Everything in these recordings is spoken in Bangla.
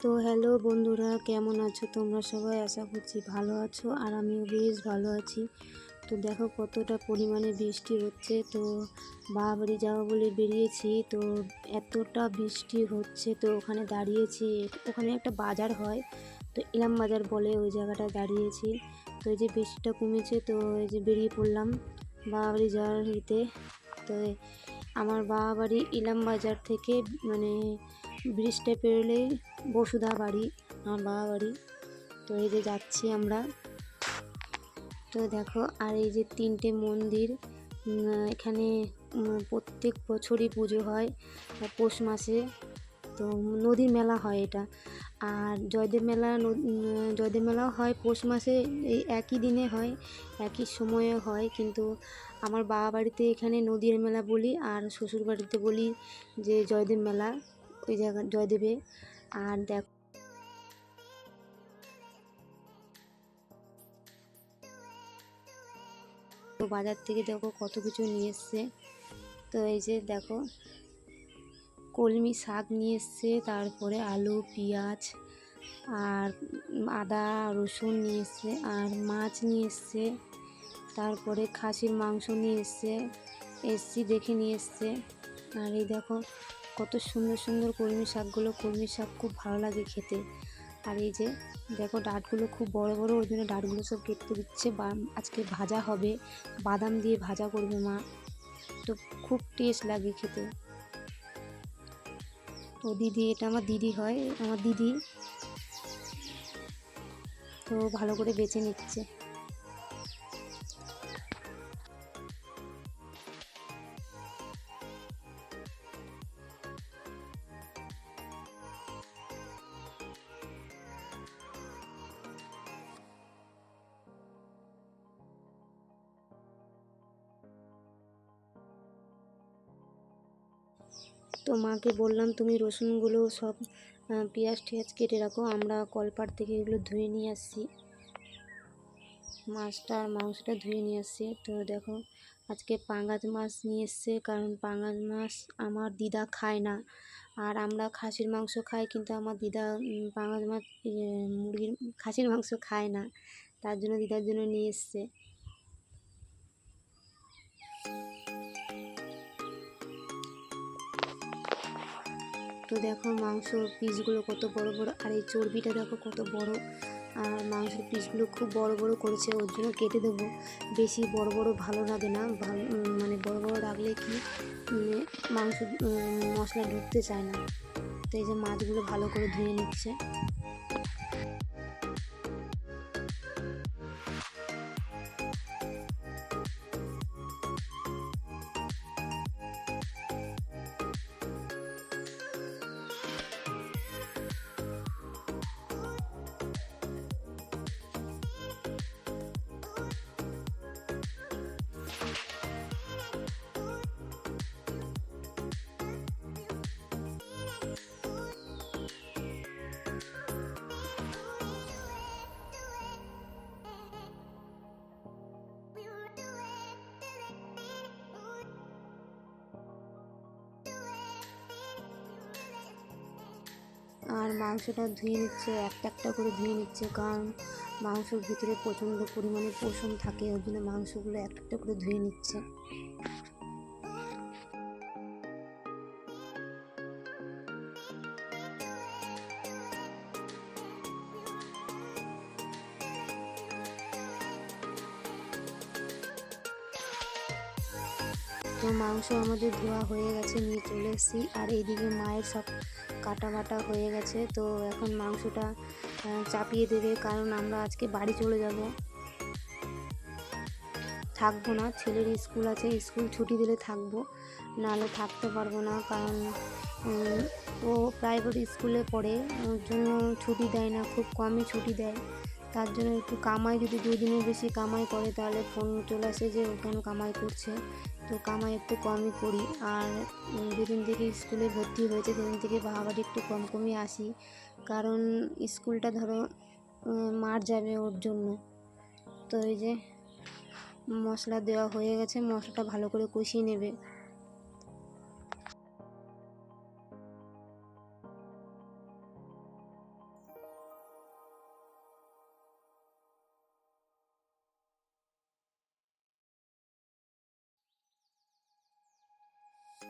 তো হ্যালো বন্ধুরা, কেমন আছো তোমরা সবাই? আশা করছি ভালো আছো আর আমিও বেশ ভালো আছি। তো দেখো কতটা পরিমাণে বৃষ্টি হচ্ছে। তো বাবা বাড়ি যাব বলে বেরিয়েছি। তো এতটা বৃষ্টি হচ্ছে, তো ওখানে দাঁড়িয়েছি। ওখানে একটা বাজার হয়, তো ইলাম বাজার বলে ওই জায়গাটা দাঁড়িয়েছি। তো এই যে বৃষ্টিটা কমেছে, তো এই যে বেরিয়ে পড়লাম বাবাবাড়ি যাওয়ার হিতে তো আমার বাবা বাড়ি ইলাম বাজার থেকে মানে ব্রিজটা পেরোলেই বসুধা বাড়ি, আমার বাবা বাড়ি। তো এই যে যাচ্ছি আমরা। তো দেখো, আর এই যে তিনটে মন্দির এখানে প্রত্যেক বছরই পুজো হয়, পৌষ মাসে। তো নদীর মেলা হয় এটা। আর জয়দেব মেলা জয়দেব মেলাও হয় পৌষ মাসে, এই একই দিনে হয়, একই সময়ে হয়। কিন্তু আমার বাবা বাড়িতে এখানে নদীর মেলা বলি আর শ্বশুর বাড়িতে বলি যে জয়দেব মেলা। ওই জায়গা জয়দেবে আর দেখ তো বাজার থেকে দেখো কত কিছু নিয়ে এসছে। তো এই যে দেখো, কলমি শাক নিয়ে এসছে, তারপরে আলু, পেঁয়াজ, আর আদা, রসুন নিয়ে এসছে, আর মাছ নিয়ে এসছে, তারপরে খাসির মাংস নিয়ে এসছে, এসছি দেখে নিয়ে এসছে। আর এই দেখো কত সুন্দর সুন্দর কলমি শাকগুলো, কলমি শাক খুব ভালো লাগে খেতে। আর এই যে, দেখো ডাঁটগুলো খুব বড় বড় ওই জন্য ডাঁটগুলো সব কেটে দিচ্ছে। আজকে ভাজা হবে, বাদাম দিয়ে ভাজা করবে মা। তো খুব টেস্ট লাগে খেতে। তো দিদি, এটা আমার দিদি হয়, আমার দিদি। তো ভালো করে বেছে নিচ্ছে। তো মাকে বললাম তুমি রসুনগুলো সব পেঁয়াজ টেয়াজ কেটে রাখো আমরা কলপাট থেকে এগুলো ধুয়ে নিয়ে আসছি। মাছটা আর মাংসটা ধুয়ে নিয়ে আসছি। তো দেখো আজকে পাঙ্গাস মাছ নিয়ে এসছে কারণ পাঙ্গাস মাছ আমার দিদা খায় না। আর আমরা খাসির মাংস খাই কিন্তু আমার দিদা উম, পাঙ্গাস মাছ মুরগির খাসির মাংস খায় না। তার জন্য দিদার জন্য নিয়ে এসছে। তো দেখো মাংস পিসগুলো কত বড় বড়, আর এই চর্বিটা দেখো কত বড়। আর মাংসের পিসগুলো খুব বড় বড় করেছে, ওর জন্য কেটে দেবো। বেশি বড় বড় ভালো লাগে না মানে বড় বড় রাখলে কি মাংস মশলা ঢুকতে চায় না। তো এই যে মাছগুলো ভালো করে ধুয়ে নিচ্ছে। আর মাংসটা ধুয়ে নিচ্ছে, একটা একটা করে ধুয়ে নিচ্ছে, কারণ মাংসর ভিতরে প্রচণ্ড পরিমাণে পোষণ থাকে, ওই জন্য মাংসগুলো একটা একটা করে ধুয়ে নিচ্ছে। তো মাংস আমাদের ধোয়া হয়ে গেছে, নিয়ে চলে এসেছি। আর এইদিকে মায়ের সব কাটা বাটা হয়ে গেছে, তো এখন মাংসটা চাপিয়ে দেবে, কারণ আমরা আজকে বাড়ি চলে যাব। থাকব না, ছেলের স্কুল আছে, স্কুল ছুটি দিলে থাকব, নাহলে থাকতে পারব না, কারণ ও প্রাইভেট স্কুলে পড়ে, ওর জন্য ছুটি দেয় না, খুব কমই ছুটি দেয়। তার জন্য একটু কামাই, যদি দুই দিনের বেশি কামাই করে, তাহলে ফোন চলে আসে যে ও কেন কামাই করছে। তো কামাই একটু কমই করি। আর যেদিন থেকে স্কুলে ভর্তি হয়েছে, সেদিন থেকে বাবা বাড়ি একটু কম কমই আসি। কারণ, স্কুলটা ধরো মার যাবে ওর জন্য। তো এই যে, মশলা দেওয়া হয়ে গেছে, মশলাটা ভালো করে কষিয়ে নেবে।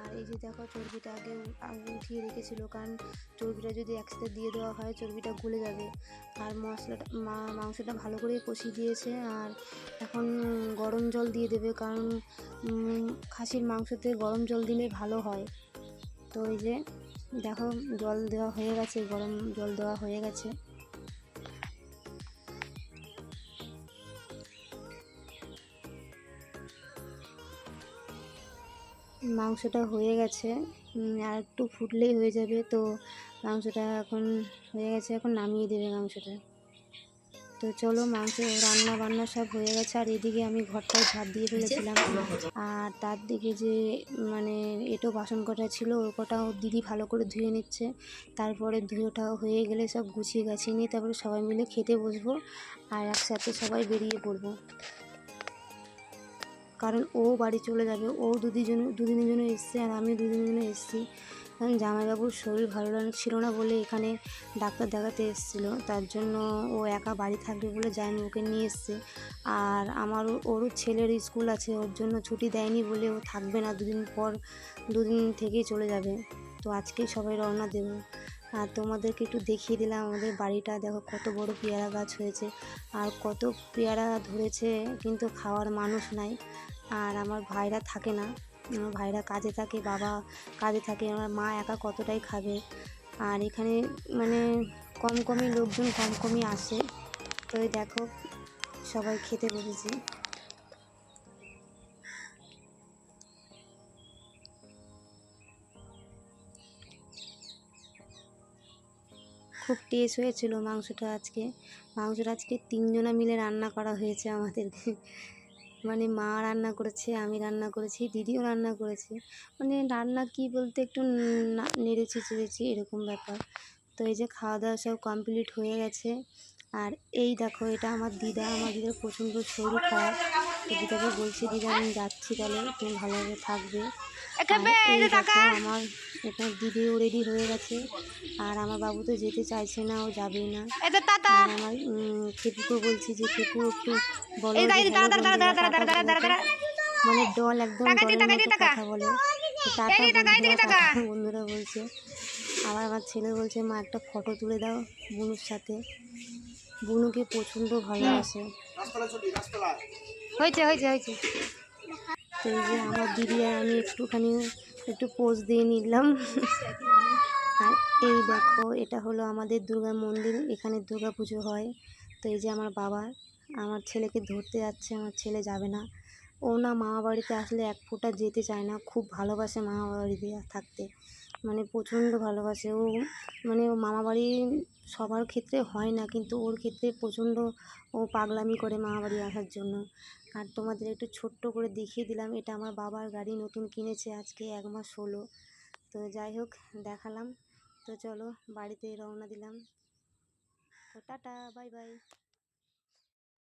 আর এই যে দেখো চর্বিটা আগে উঠিয়ে রেখেছিল, কারণ চর্বিটা যদি একসাথে দিয়ে দেওয়া হয় চর্বিটা গলে যাবে। আর মশলাটা মাংসটা ভালো করে কষিয়ে দিয়েছে, আর এখন গরম জল দিয়ে দেবে, কারণ খাসির মাংসতে গরম জল দিলে ভালো হয়। তো এই যে দেখো, জল দেওয়া হয়ে গেছে, গরম জল দেওয়া হয়ে গেছে। মাংসটা হয়ে গেছে। আর একটু ফুটলেই হয়ে যাবে। তো মাংসটা এখন হয়ে গেছে, এখন নামিয়ে দেবে মাংসটা। তো চলো মাংস রান্না বান্না সব হয়ে গেছে। আর এদিকে আমি ঘরটাও ঝাড় দিয়ে ফেলেছিলাম। আর তার দিকে যে মানে এটো বাসন কটা ছিল ওই কটাও দিদি ভালো করে ধুয়ে নিচ্ছে। তারপরে ধুয়োটাও হয়ে গেলে সব গুছিয়ে গাছিয়ে নিয়ে তারপরে সবাই মিলে খেতে বসবো। আর একসাথে সবাই বেরিয়ে পড়ব। কারণ ও বাড়ি চলে যাবে। ও দুদিন দুদিনের জন্য এসছে আর আমি দুদিনের জন্য এসেছি। কারণ জামাইবাবুর শরীর ভালো ছিল না বলে এখানে ডাক্তার দেখাতে এসেছিল। তার জন্য ও একা বাড়ি থাকবে বলে যায়নি ওকে নিয়ে এসছে। আর আমার ওরও ছেলের স্কুল আছে, ওর জন্য ছুটি দেয়নি বলে ও থাকবে না। দুদিন পর দুদিন থেকেই চলে যাবে। তো আজকেই সবাই রওনা দেবো। আর তোমাদেরকে একটু দেখিয়ে দিলাম আমাদের বাড়িটা। দেখো কত বড় পেয়ারা গাছ হয়েছে আর কত পেয়ারা ধরেছে, কিন্তু খাওয়ার মানুষ নাই। আর আমার ভাইরা থাকে না, আমার ভাইরা কাজে থাকে, বাবা কাজে থাকে, আমার মা একা কতটাই খাবে। আর এখানে মানে কম কমই লোকজন, কম কমই আসে। তো দেখো, সবাই খেতে বসেছি। খুব টেস্ট হয়েছিল মাংসটা আজকে। মাংসটা আজকে তিনজনা মিলে রান্না করা হয়েছে আমাদেরকে মানে মা রান্না করেছে, আমি রান্না করেছি, দিদিও রান্না করেছে। মানে রান্না কি বলতে একটু নেড়েছি চেড়েছি এরকম ব্যাপার। তো এই যে খাওয়া দাওয়া সব কমপ্লিট হয়ে গেছে। আর এই দেখো, এটা আমার দিদা, আমার দিদার প্রচণ্ড শরীর খারাপ তো দিদাকে বলছি, দিদা, আমি যাচ্ছি তাহলে, তুমি ভালোভাবে থাকবে। আমার এখানে দিদিও রেডি হয়ে গেছে। আর আমার বাবু তো যেতে চাইছে না ও যাবেই না। আমার খেপুকে বলছি যে খেপু একটু বলো। মানে ডল একদম কথা বলে। বন্ধুরা বলছে আবার আমার ছেলে বলছে মা একটা ফটো তুলে দাও বুনুর সাথে। বুনুকে প্রচণ্ড ভালোবাসে। হয়েছে হয়েছে হয়েছে। তো এই যে আমার দিদি আর আমি একটুখানি, একটু পোজ দিয়ে নিলাম। আর এই দেখো, এটা হলো আমাদের দুর্গা মন্দির, এখানে দুর্গা পুজো হয়। তো এই যে আমার বাবা, আমার ছেলেকে ধরতে যাচ্ছে, আমার ছেলে যাবে না। ও না মামা বাড়িতে আসলে এক ফোঁটা যেতে চায় না, খুব ভালোবাসে মামা বাড়িতে থাকতে। মানে প্রচণ্ড ভালোবাসে। ও মানে ও মামা বাড়ি সবার ক্ষেত্রে হয় না, কিন্তু ওর ক্ষেত্রে প্রচণ্ড ও পাগলামি করে মামা বাড়ি আসার জন্য। আর তোমাদের একটু ছোট্ট করে দেখিয়ে দিলাম, এটা আমার বাবার গাড়ি নতুন কিনেছে আজকে এক মাস হলো। তো যাই হোক, দেখালাম। তো চলো, বাড়িতে রওনা দিলাম। তো টাটা, বাই বাই।